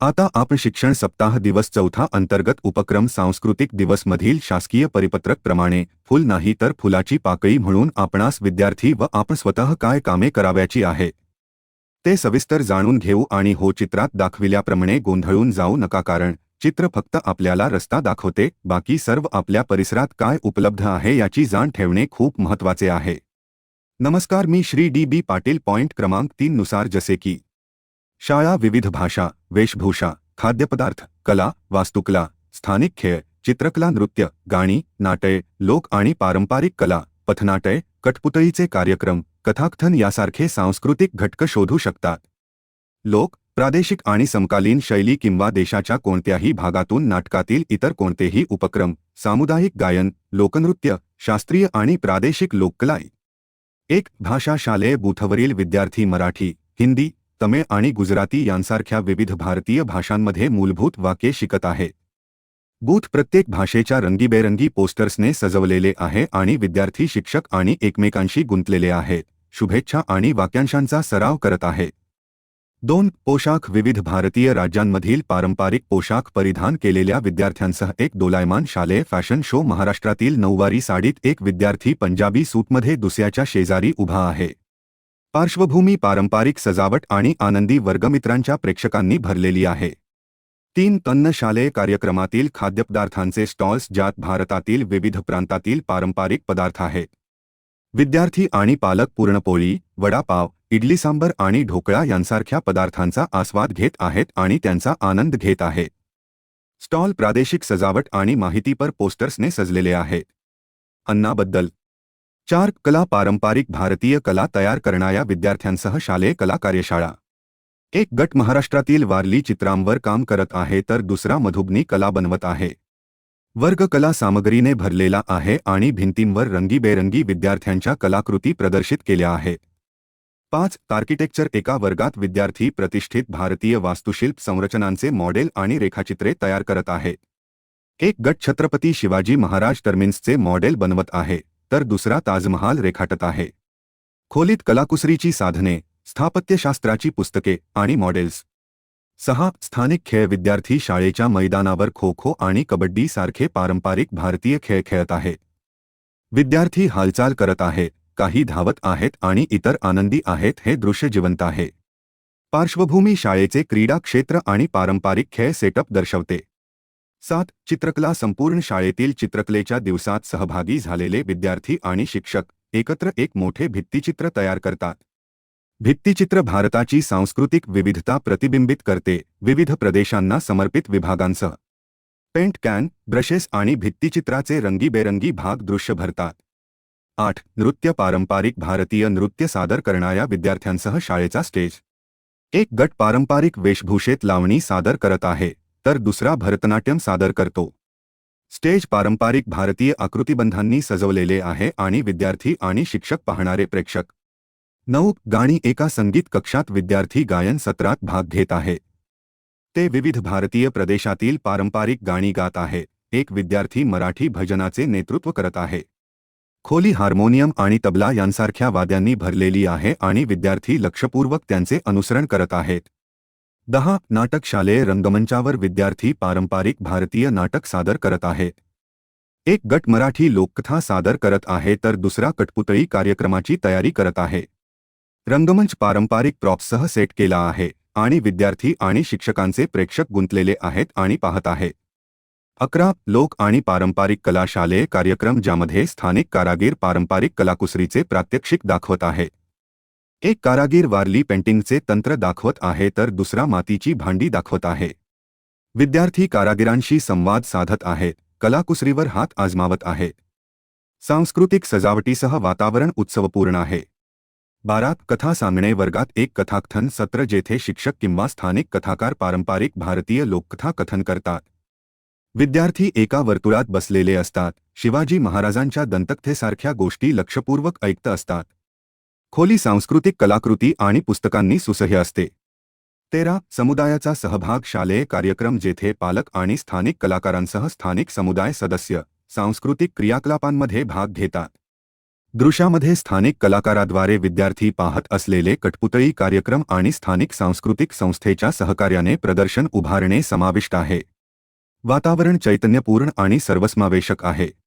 आता आपण शिक्षण सप्ताह दिवस चौथा अंतर्गत उपक्रम सांस्कृतिक दिवस मधील शासकीय परिपत्रक प्रमाणे फुल नाही तर फुलाची पाकळी म्हणून आपणास विद्यार्थी व आपण स्वतः काय कामे कराव्याची आहे? ते सविस्तर जाणून घेऊ आणि हो चित्रात दाखविल्याप्रमाणे गोंधळून जाऊ नका कारण चित्र फक्त आपल्याला रस्ता दाखवते बाकी सर्व आपल्या परिसरात काय उपलब्ध आहे याची जाण ठेवणे खूप महत्त्वाचे आहे. नमस्कार मी Shri D B Patil point क्रमांक तीन नुसार जसे की शाळा विविध भाषा वेशभूषा खाद्यपदार्थ कला वास्तुकला स्थानिक खेळ चित्रकला नृत्य गाणी नाटय लोक आणि पारंपरिक कला पथनाटय कठपुतळीचे कार्यक्रम कथाकथन यासारखे सांस्कृतिक घटक शोधू शकतात. लोक प्रादेशिक आणि समकालीन शैली किंवा देशाच्या कोणत्याही भागातून नाटकातील इतर कोणतेही उपक्रम सामुदायिक गायन लोकनृत्य शास्त्रीय आणि प्रादेशिक लोककलाय एक भाषा शालेय बूथवरील विद्यार्थी मराठी हिंदी तमिळ आणि गुजराती यांसारख्या विविध भारतीय भाषांमध्ये मूलभूत वाक्ये शिकत आहे. बूथ प्रत्येक भाषेच्या रंगीबेरंगी पोस्टर्सने सजवलेले आहे आणि विद्यार्थी शिक्षक आणि एकमेकांशी गुंतलेले आहेत शुभेच्छा आणि वाक्यांशांचा सराव करत आहे. दोन, पोशाख विविध भारतीय राज्यांमधील पारंपरिक पोशाख परिधान केलेल्या विद्यार्थ्यांसह एक दोलायमान शालेय फॅशन शो महाराष्ट्रातील नऊवारी साडीत एक विद्यार्थी पंजाबी सूटमध्ये दुसऱ्याच्या शेजारी उभा आहे. पार्श्वभूमी पारंपरिक सजावट आणि आनंदी वर्गमित्रांच्या प्रेक्षकांनी भरलेली आहे. तीन तन्न शालेय कार्यक्रमातील खाद्यपदार्थांचे स्टॉल्स ज्यात भारतातील विविध प्रांतातील पारंपरिक पदार्थ आहेत. विद्यार्थी आणि पालक पूर्णपोळी वडापाव इडली सांबर आणि ढोकळा यांसारख्या पदार्थांचा आस्वाद घेत आहेत आणि त्यांचा आनंद घेत आहेत. स्टॉल प्रादेशिक सजावट आणि माहितीपर पोस्टर्सने सजलेले आहेत. अन्नाबद्दल चार कला पारंपरिक भारतीय कला तयार करणाऱ्या विद्यार्थ्यांसह शालेय कला कार्यशाळा. एक गट महाराष्ट्रातील वारली चित्रांवर काम करत आहे तर दुसरा मधुबनी कला बनवत आहे. वर्ग कला सामग्रीने भरलेला आहे आणि भिंतींवर रंगीबेरंगी विद्यार्थ्यांच्या कलाकृती प्रदर्शित केल्या आहेत. पाच आर्किटेक्चर एका वर्गात विद्यार्थी प्रतिष्ठित भारतीय वास्तुशिल्प संरचनांचे मॉडेल आणि रेखाचित्रे तयार करत आहेत एक गट छत्रपती शिवाजी महाराज टर्मिन्सचे मॉडेल बनवत आहे. तर दुसरा ताजमहाल रेखाटत आहे. खोलीत कलाकुसरीची साधने, स्थापत्यशास्त्राची पुस्तके आणि मॉडेल्स सहा स्थानिक खेळ विद्यार्थी शाळेच्या मैदानावर खो खो आणि कबड्डी सारखे पारंपरिक भारतीय खेळ खेळत आहेत विद्यार्थी हालचाल करत आहेत काही धावत आहेत आणि इतर आनंदी आहेत हे दृश्य जिवंत आहे. पार्श्वभूमी शाळेचे क्रीडा क्षेत्र आणि पारंपरिक खेळ सेटअप दर्शवते. सात चित्रकला संपूर्ण शाळेतील चित्रकलेच्या दिवसात सहभागी झालेले विद्यार्थी आणि शिक्षक एकत्र एक मोठे भित्तिचित्र तयार करतात. भित्तिचित्र भारताची सांस्कृतिक विविधता प्रतिबिंबित करते विविध प्रदेशांना समर्पित विभागांसह. पेंट कॅन ब्रशेस आणि भित्तिचित्राचे रंगीबेरंगी भाग दृश्य भरतात. आठ नृत्य पारंपरिक भारतीय नृत्य सादर करणाऱ्या विद्यार्थ्यांसह शाळेचा स्टेज. एक गट पारंपरिक वेशभूषेत लावणी सादर करत आहे. तर दुसरा भरतनाट्यम सादर करतो. स्टेज पारंपरिक भारतीय आकृतिबंधांनी सजवलेले आहे आणि विद्यार्थी आणि शिक्षक पाहणारे प्रेक्षक. नऊ गाणी एका संगीत कक्षात विद्यार्थी गायन सत्रात भाग घेत आहे. ते विविध भारतीय प्रदेशातील पारंपरिक गाणी गात आहे. एक विद्यार्थी मराठी भजनाचे नेतृत्व करत आहे. खोली हार्मोनियम आणि तबला यांसारख्या वाद्यांनी भरलेली आहे आणि विद्यार्थी लक्षपूर्वक त्यांचे अनुसरण करत आहेत. दहा नाटक शालेय रंगमंचावर विद्यार्थी पारंपरिक भारतीय नाटक सादर करत आहे. एक गट मराठी लोककथा सादर करत आहे तर दुसरा कठपुतळी कार्यक्रमाची तयारी करत आहे. रंगमंच पारंपरिक प्रॉप्ससह सेट केला आहे आणि विद्यार्थी आणि शिक्षकांचे प्रेक्षक गुंतलेले आहेत आणि पाहत आहे. अकरा लोक आणि पारंपरिक कला शालेय कार्यक्रम ज्यामध्ये स्थानिक कारागीर पारंपरिक कलाकुसरीचे प्रात्यक्षिक दाखवत आहे. एक कारागीर वारली पेंटिंगचे तंत्र दाखवत आहे तर दुसरा मातीची भांडी दाखवत आहे. विद्यार्थी कारागिरांशी संवाद साधत आहेत कलाकुसरीवर हात आजमावत आहे. सांस्कृतिक सजावटीसह वातावरण उत्सवपूर्ण आहे. बारात कथा सांगणे वर्गात एक कथाकथन सत्र जेथे शिक्षक किंवा स्थानिक कथाकार पारंपरिक भारतीय लोककथा कथन करतात. विद्यार्थी एका वर्तुळात बसलेले असतात शिवाजी महाराजांच्या दंतकथेसारख्या गोष्टी लक्षपूर्वक ऐकत असतात. खोली सांस्कृतिक कलाकृती आणि पुस्तकांनी सुसह्य असते. तेरा समुदायाचा सहभाग शालेय कार्यक्रम जेथे पालक आणि स्थानिक कलाकारांसह स्थानिक समुदाय सदस्य सांस्कृतिक क्रियाकलापांमध्ये भाग घेतात. दृश्यामध्ये स्थानिक कलाकाराद्वारे विद्यार्थी पाहत असलेले कठपुतळी कार्यक्रम आणि स्थानिक सांस्कृतिक संस्थेच्या सहकार्याने प्रदर्शन उभारणे समाविष्ट आहे. वातावरण चैतन्यपूर्ण आणि सर्वसमावेशक आहे.